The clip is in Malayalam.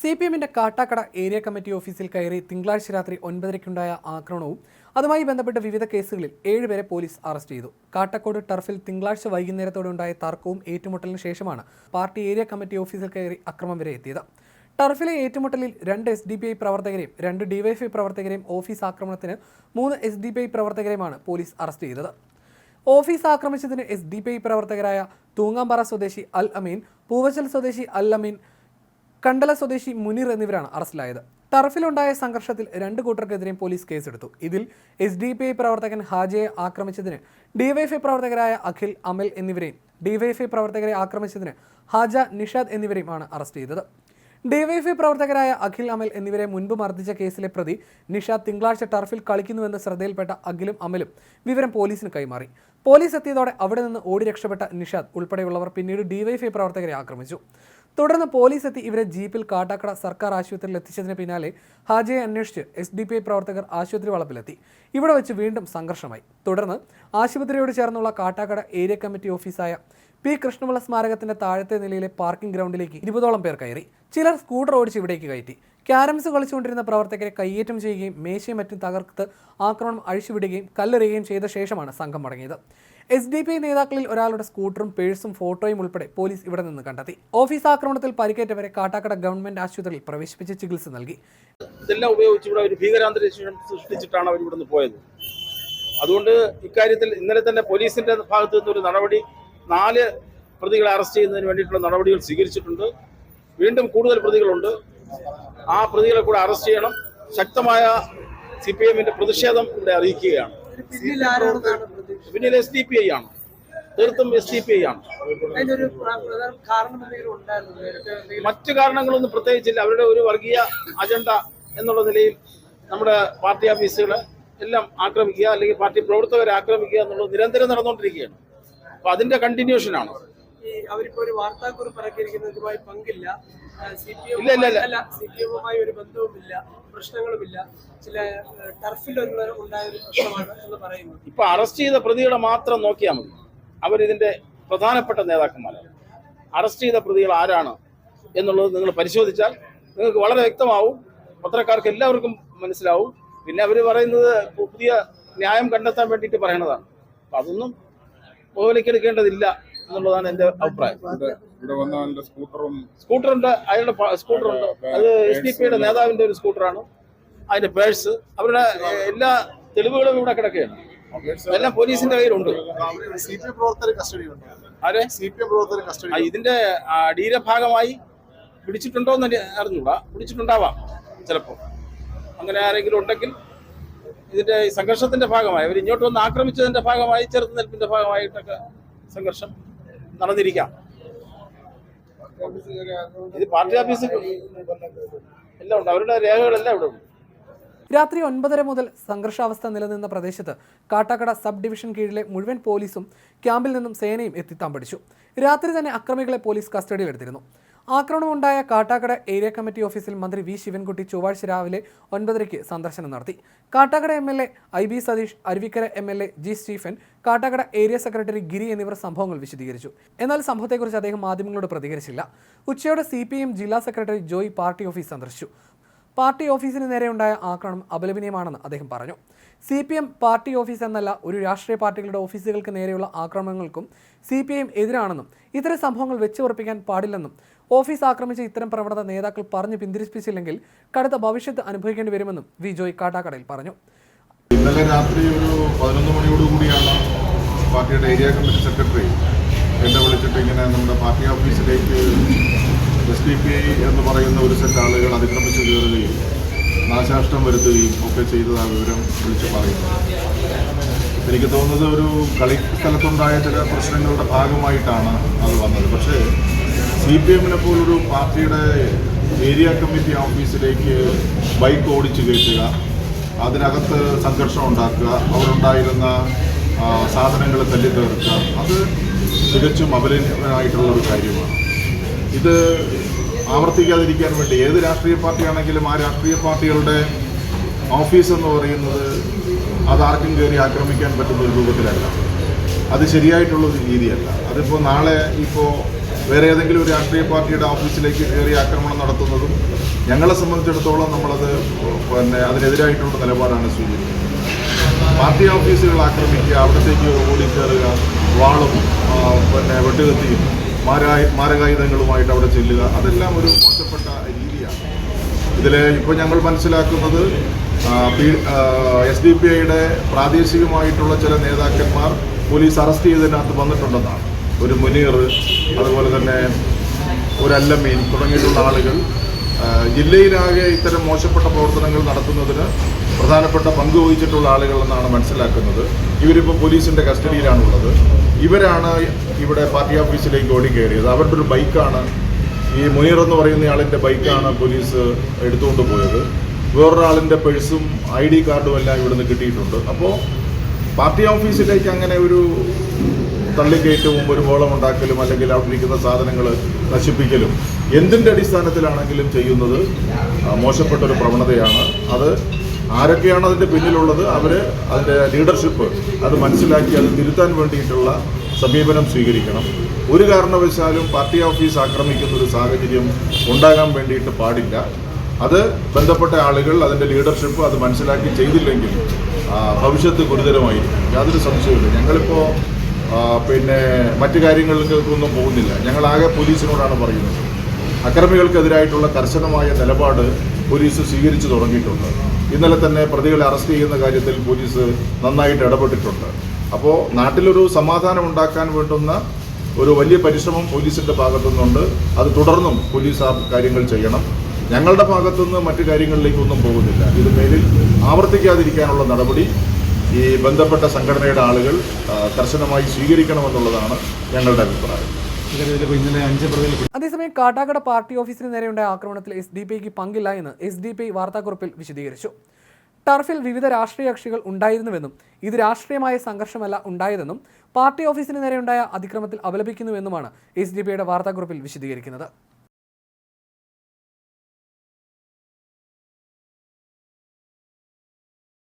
സി പി എമ്മിന്റെ കാട്ടാക്കട ഏരിയ കമ്മിറ്റി ഓഫീസിൽ കയറി തിങ്കളാഴ്ച രാത്രി ഒൻപതരയ്ക്കുണ്ടായ ആക്രമണവും അതുമായി ബന്ധപ്പെട്ട വിവിധ കേസുകളിൽ ഏഴുപേരെ പോലീസ് അറസ്റ്റ് ചെയ്തു. കാട്ടക്കോട് ടർഫിൽ തിങ്കളാഴ്ച വൈകുന്നേരത്തോടെ ഉണ്ടായ തർക്കവും ഏറ്റുമുട്ടലിന് ശേഷമാണ് പാർട്ടി ഏരിയ കമ്മിറ്റി ഓഫീസിൽ കയറി അക്രമം വരെ എത്തിയത്. ടർഫിലെ ഏറ്റുമുട്ടലിൽ രണ്ട് എസ് ഡി ഐ പ്രവർത്തകരെയും രണ്ട് ഡിവൈഎഫ്ഐ പ്രവർത്തകരെയും ഓഫീസ് ആക്രമണത്തിന് മൂന്ന് എസ് ഡി ഐ പ്രവർത്തകരെയുമാണ് പോലീസ് അറസ്റ്റ് ചെയ്തത്. ഓഫീസ് ആക്രമിച്ചതിന് എസ് ഡി പി ഐ പ്രവർത്തകരായ തൂങ്ങാമ്പാറ സ്വദേശി അൽ അമീൻ പൂവച്ചൽ സ്വദേശി അൽ അമീൻ കണ്ടല സ്വദേശി മുനീർ എന്നിവരാണ് അറസ്റ്റിലായത്. ടർഫിലുണ്ടായ സംഘർഷത്തിൽ രണ്ട് കൂട്ടർക്കെതിരെയും പോലീസ് കേസെടുത്തു. ഇതിൽ എസ് ഡി പി ഐ പ്രവർത്തകൻ ഹാജയെ ആക്രമിച്ചതിന് ഡിവൈഎഫ്ഐ പ്രവർത്തകരായ അഖിൽ അമൽ എന്നിവരെയും ഡിവൈഎഫ്ഐ പ്രവർത്തകരെ ആക്രമിച്ചതിന് ഹാജ നിഷാദ് എന്നിവരെയുമാണ് അറസ്റ്റ് ചെയ്തത്. ഡിവൈഎഫ്ഐ പ്രവർത്തകരായ അഖിൽ അമൽ എന്നിവരെ മുൻപ് മർദ്ദിച്ച കേസിലെ പ്രതി നിഷാദ് തിങ്കളാഴ്ച ടർഫിൽ കളിക്കുന്നുവെന്ന് ശ്രദ്ധയിൽപ്പെട്ട അഖിലും അമലും വിവരം പോലീസിന് കൈമാറി. പോലീസ് എത്തിയതോടെ അവിടെ നിന്ന് ഓടി രക്ഷപ്പെട്ട നിഷാദ് ഉൾപ്പെടെയുള്ളവർ പിന്നീട് ഡിവൈഎഫ്ഐ പ്രവർത്തകരെ ആക്രമിച്ചു. തുടർന്ന് പോലീസ് എത്തി ഇവരെ ജീപ്പിൽ കാട്ടാക്കട സർക്കാർ ആശുപത്രിയിൽ എത്തിച്ചതിന് പിന്നാലെ ഹാജയെ അന്വേഷിച്ച് എസ് ഡി പി ഐ പ്രവർത്തകർ ആശുപത്രി വളപ്പിലെത്തി. ഇവിടെ വെച്ച് വീണ്ടും സംഘർഷമായി. തുടർന്ന് ആശുപത്രിയോട് ചേർന്നുള്ള കാട്ടാക്കട ഏരിയ കമ്മിറ്റി ഓഫീസായ പി കൃഷ്ണപിള്ള സ്മാരകത്തിന്റെ താഴത്തെ നിലയിലെ പാർക്കിംഗ് ഗ്രൗണ്ടിലേക്ക് ഇരുപതോളം പേർ കയറി. ചിലർ സ്കൂട്ടർ ഓടിച്ച് ഇവിടേക്ക് കയറ്റി. ക്യാരംസ് കളിച്ചുകൊണ്ടിരുന്ന പ്രവർത്തകരെ കയ്യേറ്റം ചെയ്യുകയും മേശയും മറ്റും തകർത്ത് ആക്രമണം അഴിച്ചുവിടുകയും കല്ലെറിയുകയും ചെയ്ത ശേഷമാണ് സംഘം മടങ്ങിയത്. എസ് ഡി പി നേതാക്കളിൽ ഒരാളുടെ സ്കൂട്ടറും പേഴ്സും ഫോട്ടോയും ഉൾപ്പെടെ പോലീസ് ഇവിടെ നിന്ന് കണ്ടെത്തി. ഓഫീസ് ആക്രമണത്തിൽ പരിക്കേറ്റവരെ കാട്ടാക്കട ഗവൺമെന്റ് ആശുപത്രിയിൽ പ്രവേശിപ്പിച്ച് ചികിത്സ നൽകി. ഇതെല്ലാം ഉപയോഗിച്ച് ഇവിടെ ഒരു ഭീകരാന്തരീക്ഷം സൃഷ്ടിച്ചിട്ടാണ് അവർ ഇവിടുന്ന് പോയത്. അതുകൊണ്ട് ഇക്കാര്യത്തിൽ ഇന്നലെ തന്നെ പോലീസിന്റെ ഭാഗത്തു നിന്നൊരു നടപടി നാല് പ്രതികളെ അറസ്റ്റ് ചെയ്യുന്നതിന് വേണ്ടിയിട്ടുള്ള നടപടികൾ സ്വീകരിച്ചിട്ടുണ്ട്. വീണ്ടും കൂടുതൽ പ്രതികളുണ്ട്. ആ പ്രതികളെ കൂടെ അറസ്റ്റ് ചെയ്യണം. ശക്തമായ സി പി എമ്മിന്റെ പ്രതിഷേധം ഇവിടെ അറിയിക്കുകയാണ്. പിന്നിൽ എസ് ഡി പി ഐ ആണ്. തീർത്തും എസ് ഡി പി ഐ ആണ്. മറ്റു കാരണങ്ങളൊന്നും പ്രത്യേകിച്ചില്ല. അവരുടെ ഒരു വർഗീയ അജണ്ട എന്നുള്ള നിലയിൽ നമ്മുടെ പാർട്ടി ഓഫീസുകളെ എല്ലാം ആക്രമിക്കുക അല്ലെങ്കിൽ പാർട്ടി പ്രവർത്തകരെ ആക്രമിക്കുക എന്നുള്ളത് നിരന്തരം നടന്നുകൊണ്ടിരിക്കുകയാണ്. അപ്പൊ അതിന്റെ കണ്ടിന്യൂഷൻ ആണ്. അവരിപ്പോ ഒരു വാർത്താക്കുറിപ്പ് ഇറക്കിയിരിക്കുന്നതുമായി പങ്കില്ല. സി പി ഇല്ല, ഇല്ല, ഇല്ല. അല്ല സി പി എമ്മുമായി ഒരു ബന്ധവുമില്ല പ്രശ്നങ്ങളുമില്ല. ചില ടർഫിൽ ഉണ്ടായ ഒരു പ്രശ്നമാണ് എന്ന് പറയുന്നു. ഇപ്പൊ അറസ്റ്റ് ചെയ്ത പ്രതികളെ മാത്രം നോക്കിയാൽ മതി. അവരിതിന്റെ പ്രധാനപ്പെട്ട നേതാക്കന്മാരാണ് അറസ്റ്റ് ചെയ്ത പ്രതികൾ ആരാണ് എന്നുള്ളത് നിങ്ങൾ പരിശോധിച്ചാൽ നിങ്ങൾക്ക് വളരെ വ്യക്തമാവും. പത്രക്കാർക്ക് എല്ലാവർക്കും മനസ്സിലാവും. പിന്നെ അവർ പറയുന്നത് പുതിയ ന്യായം കണ്ടെത്താൻ വേണ്ടിയിട്ട് പറയണതാണ്. അതൊന്നും മുഖവിലേക്കെടുക്കേണ്ടതില്ല എന്നുള്ളതാണ് എന്റെ അഭിപ്രായം. സ്കൂട്ടറുണ്ട് അയാളുടെ സ്കൂട്ടറുണ്ട്. അത് എസ് ഡി പിയുടെ നേതാവിന്റെ ഒരു സ്കൂട്ടറാണ്. അതിന്റെ പേഴ്സ് അവരുടെ എല്ലാ തെളിവുകളും ഇവിടെ കിടക്കുകയാണ്. എല്ലാം പോലീസിന്റെ കയ്യിലുണ്ട്. ആരെ? ഇതിന്റെ അടിയുടെ ഭാഗമായി പിടിച്ചിട്ടുണ്ടോ എന്ന് അറി- അറിഞ്ഞൂടാ. പിടിച്ചിട്ടുണ്ടാവാം ചിലപ്പോൾ അങ്ങനെ ആരെങ്കിലും ഉണ്ടെങ്കിൽ ഇതിന്റെ സംഘർഷത്തിന്റെ ഭാഗമായി അവർ ഇങ്ങോട്ട് വന്ന് ആക്രമിച്ചതിന്റെ ഭാഗമായി ചെറുത്തുനിൽപ്പിന്റെ ഭാഗമായിട്ടൊക്കെ സംഘർഷം നടന്നിരിക്കാം. ഇത് പാർട്ടി ഓഫീസിൽ എല്ലാം ഉണ്ട്. അവരുടെ രേഖകളെല്ലാം ഇവിടെ ഉണ്ട്. രാത്രി ഒൻപതര മുതൽ സംഘർഷാവസ്ഥ നിലനിന്ന പ്രദേശത്ത് കാട്ടാക്കട സബ് ഡിവിഷൻ കീഴിലെ മുഴുവൻ പോലീസും ക്യാമ്പിൽ നിന്നും സേനയും എത്തി തമ്പടിച്ചു രാത്രി തന്നെ അക്രമികളെ പോലീസ് കസ്റ്റഡിയിലെടുത്തിരുന്നു. ആക്രമണമുണ്ടായ കാട്ടാക്കട ഏരിയ കമ്മിറ്റി ഓഫീസിൽ മന്ത്രി വി ശിവൻകുട്ടി ചൊവ്വാഴ്ച രാവിലെ ഒൻപതരയ്ക്ക് സന്ദർശനം നടത്തി. Kattakada M L A I B Satheesh Aruvikkara M L A G Stephen Kattakada area secretary Giri എന്നിവർ സംഭവങ്ങൾ വിശദീകരിച്ചു. എന്നാൽ സംഭവത്തെക്കുറിച്ച് അദ്ദേഹം മാധ്യമങ്ങളോട് പ്രതികരിച്ചില്ല. ഉച്ചയോടെ സി ജില്ലാ സെക്രട്ടറി ജോയ് പാർട്ടി ഓഫീസ് സന്ദർശിച്ചു. പാർട്ടി ഓഫീസിന് നേരെയുണ്ടായ ആക്രമണം അപലപനീയമാണെന്ന് അദ്ദേഹം പറഞ്ഞു. C P M party office എന്നല്ല ഒരു രാഷ്ട്രീയ പാർട്ടികളുടെ ഓഫീസുകൾക്ക് നേരെയുള്ള ആക്രമണങ്ങൾക്കും സി പി ഐ എം എതിരാണെന്നും ഇത്തരം സംഭവങ്ങൾ വെച്ച് ഉറപ്പിക്കാൻ പാടില്ലെന്നും ഓഫീസ് ആക്രമിച്ച ഇത്തരം പ്രവണത നേതാക്കൾ പറഞ്ഞ് പിന്തിരിപ്പിച്ചില്ലെങ്കിൽ കടുത്ത ഭവിഷ്യത്ത് അനുഭവിക്കേണ്ടി വരുമെന്നും വി ജോയ് കാട്ടാക്കടയിൽ പറഞ്ഞു. ഇന്നലെ രാത്രി ഒരു പതിനൊന്ന് മണിയോടുകൂടിയാണ് പാർട്ടിയുടെ ഏരിയ കമ്മിറ്റി സെക്രട്ടറി എന്നെ വിളിച്ചിട്ട് ഇങ്ങനെ നമ്മുടെ പാർട്ടി ഓഫീസിലേക്ക് എസ് ഡി പി ഐ എന്ന് പറയുന്ന ഒരു സെറ്റ് ആളുകൾ അതിക്രമിച്ചു കയറുകയും നാശനഷ്ടം വരുത്തുകയും ഒക്കെ ചെയ്തത് ആ വിവരം വിളിച്ചു പറയുന്നു എനിക്ക് തോന്നുന്നത് ഒരു കളി സ്ഥലത്തുണ്ടായ ചില പ്രശ്നങ്ങളുടെ ഭാഗമായിട്ടാണ് അത് വന്നത്. പക്ഷേ സി പി എമ്മിനെ പോലൊരു പാർട്ടിയുടെ ഏരിയ കമ്മിറ്റി ഓഫീസിലേക്ക് ബൈക്ക് ഓടിച്ചു കയറ്റുക അതിനകത്ത് സംഘർഷം ഉണ്ടാക്കുക അവരുണ്ടായിരുന്ന സാധനങ്ങൾ തല്ലി തീർക്കുക അത് തികച്ചും അപലനായിട്ടുള്ള ഒരു കാര്യമാണ്. ഇത് ആവർത്തിക്കാതിരിക്കാൻ വേണ്ടി ഏത് രാഷ്ട്രീയ പാർട്ടിയാണെങ്കിലും ആ രാഷ്ട്രീയ പാർട്ടികളുടെ ഓഫീസ് എന്ന് പറയുന്നത് അത് ആർക്കും കയറി ആക്രമിക്കാൻ പറ്റുന്ന ഒരു രൂപത്തിലല്ല. അത് ശരിയായിട്ടുള്ള രീതിയല്ല. അതിപ്പോൾ നാളെ ഇപ്പോൾ വേറെ ഏതെങ്കിലും ഒരു രാഷ്ട്രീയ പാർട്ടിയുടെ ഓഫീസിലേക്ക് കയറി ആക്രമണം നടത്തുന്നതും ഞങ്ങളെ സംബന്ധിച്ചിടത്തോളം നമ്മളത് പിന്നെ അതിനെതിരായിട്ടുള്ള നിലപാടാണ് സ്വീകരിക്കുന്നത്. പാർട്ടി ഓഫീസുകൾ ആക്രമിക്കുക അവിടത്തേക്ക് ഓടിക്കയറുക വാളും പിന്നെ വെട്ടുകത്തിയും മാരായ മാരകായുധങ്ങളുമായിട്ട് അവിടെ ചെല്ലുക അതെല്ലാം ഒരു മോശപ്പെട്ട രീതിയാണ്. ഇതിൽ ഇപ്പോൾ ഞങ്ങൾ മനസ്സിലാക്കുന്നത് എസ് ഡി പി ഐയുടെ പ്രാദേശികമായിട്ടുള്ള ചില നേതാക്കന്മാർ പോലീസ് അറസ്റ്റ് ചെയ്തതിനകത്ത് വന്നിട്ടുണ്ടെന്നാണ്. ഒരു മുനീർ അതുപോലെ തന്നെ ഒരു അല്ലമീൻ തുടങ്ങിയിട്ടുള്ള ആളുകൾ ജില്ലയിലാകെ ഇത്തരം മോശപ്പെട്ട പ്രവർത്തനങ്ങൾ നടത്തുന്നതിന് പ്രധാനപ്പെട്ട പങ്ക് വഹിച്ചിട്ടുള്ള ആളുകളെന്നാണ് മനസ്സിലാക്കുന്നത്. ഇവരിപ്പോൾ പോലീസിന്റെ കസ്റ്റഡിയിലാണുള്ളത്. ഇവരാണ് ഇവിടെ പാർട്ടി ഓഫീസിലേക്ക് ഓടി കയറിയത് അവരുടെ ഒരു ബൈക്കാണ്. ഈ മുനീർ എന്ന് പറയുന്ന ആളിന്റെ ബൈക്കാണ് പോലീസ് എടുത്തുകൊണ്ട് പോയത്. വേറൊരാളിന്റെ പേഴ്സും ഐ ഡി കാർഡും എല്ലാം ഇവിടുന്ന് കിട്ടിയിട്ടുണ്ട്. അപ്പോൾ പാർട്ടി ഓഫീസിലേക്ക് അങ്ങനെ ഒരു തള്ളിക്കയറ്റവും ഒരു ബോളം ഉണ്ടാക്കലും അല്ലെങ്കിൽ അവിടെ ഇരിക്കുന്ന സാധനങ്ങൾ നശിപ്പിക്കലും എന്തിന്റെ അടിസ്ഥാനത്തിലാണെങ്കിലും ചെയ്യുന്നത് മോശപ്പെട്ട ഒരു പ്രവണതയാണ്. അത് ആരൊക്കെയാണ് അതിന്റെ പിന്നിലുള്ളത്? അവർ അതിന്റെ ലീഡർഷിപ്പ് അത് മനസ്സിലാക്കി അത് തിരുത്താൻ വേണ്ടിയിട്ടുള്ള സമീപനം സ്വീകരിക്കണം. ഒരു കാരണവശാലും പാർട്ടി ഓഫീസ് ആക്രമിക്കുന്ന ഒരു സാഹചര്യം ഉണ്ടാകാൻ വേണ്ടിയിട്ട് പാടില്ല. അത് ബന്ധപ്പെട്ട ആളുകൾ അതിന്റെ ലീഡർഷിപ്പ് അത് മനസ്സിലാക്കി ചെയ്തില്ലെങ്കിൽ ഭവിഷ്യത്ത് ഗുരുതരമായിരിക്കും. യാതൊരു സംശയമില്ല ഞങ്ങളിപ്പോൾ പിന്നെ മറ്റു കാര്യങ്ങൾക്കൊന്നും പോകുന്നില്ല. ഞങ്ങളാകെ പോലീസിനോടാണ് പറയുന്നത്. അക്രമികൾക്കെതിരായിട്ടുള്ള കർശനമായ നിലപാട് പോലീസ് സ്വീകരിച്ചു തുടങ്ങിയിട്ടുണ്ട്. ഇന്നലെ തന്നെ പ്രതികളെ അറസ്റ്റ് ചെയ്യുന്ന കാര്യത്തിൽ പോലീസ് നന്നായിട്ട് ഇടപെട്ടിട്ടുണ്ട്. അപ്പോൾ നാട്ടിലൊരു സമാധാനം ഉണ്ടാക്കാൻ വേണ്ടുന്ന ഒരു വലിയ പരിശ്രമം പോലീസിന്റെ ഭാഗത്തുനിന്നുണ്ട്. അത് തുടർന്നും പോലീസ് ആ കാര്യങ്ങൾ ചെയ്യണം. ഞങ്ങളുടെ ഭാഗത്തുനിന്ന് മറ്റു കാര്യങ്ങളിലേക്കൊന്നും പോകുന്നില്ല. ഇത് മേലിൽ ആവർത്തിക്കാതിരിക്കാനുള്ള നടപടി ഈ ബന്ധപ്പെട്ട സംഘടനയുടെ ആളുകൾ കർശനമായി സ്വീകരിക്കണമെന്നുള്ളതാണ് ഞങ്ങളുടെ അഭിപ്രായം. അതേസമയം കാട്ടാക്കട പാർട്ടി ഓഫീസിന് നേരെയുണ്ടായ ആക്രമണത്തിൽ എസ് ഡി പിക്ക് പങ്കില്ല എന്ന് എസ് ഡി പി വാർത്താക്കുറിപ്പിൽ വിശദീകരിച്ചു. ടർഫിൽ വിവിധ രാഷ്ട്രീയ കക്ഷികൾ ഉണ്ടായിരുന്നുവെന്നും ഇത് രാഷ്ട്രീയമായ സംഘർഷമല്ല ഉണ്ടായതെന്നും പാർട്ടി ഓഫീസിന് നേരെയുണ്ടായ അതിക്രമത്തിൽ അപലപിക്കുന്നുവെന്നുമാണ് എസ് ഡി പിയുടെ വാർത്താക്കുറിപ്പിൽ വിശദീകരിക്കുന്നത്.